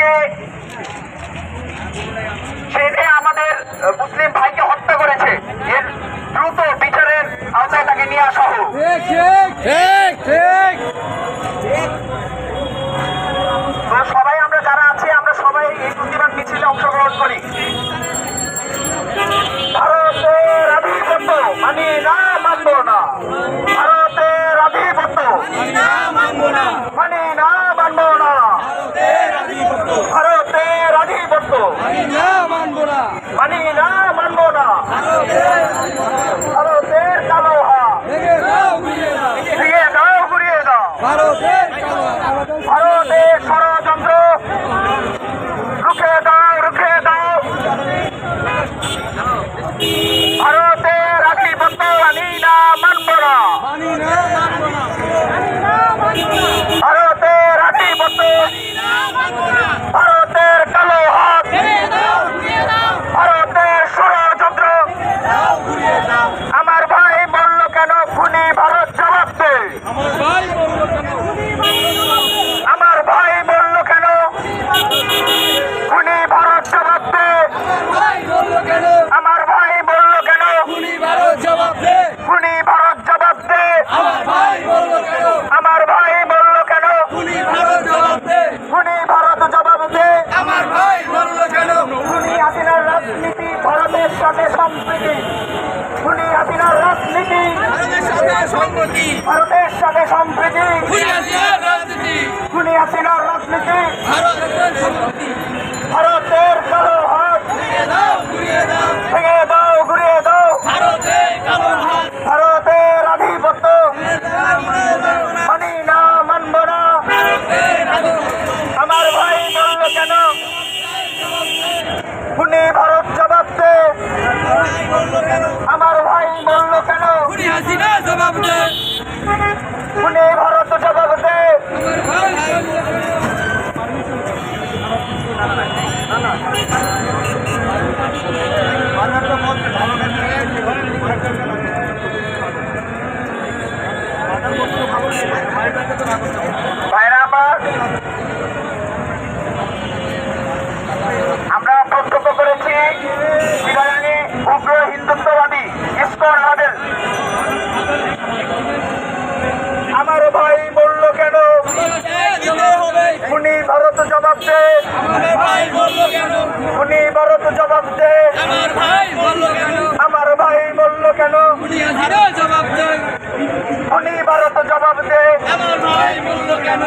যে সে যে আমাদের মুসলিম ভাইকে হত্যা করেছে। এর দ্রুত বিচারের আওতায় তাকে নিয়ে আসা হোক। সবাই আমরা যারা আছি আমরা সবাই এই প্রতিবাদ মিছিলে অংশগ্রহণ করি। ভারতের আধিপত্য মানি না মানব না। ভারতের আধিপত্য মানি না মানব না। மணிலா மான்போடா மணிலா மான்போடா সম্প্রীতি। খুনি হাসিনার ভারতের সাথে সম্প্রীতি। জবাব দে পুনে ভারত জবাব দে ভালো খুনি ভারত জবাব দে। খুনি ভারত জবাব দে। আমার ভাই বলল কেন? খুনি ভারত জবাব দে। আমার ভাই বলল কেন?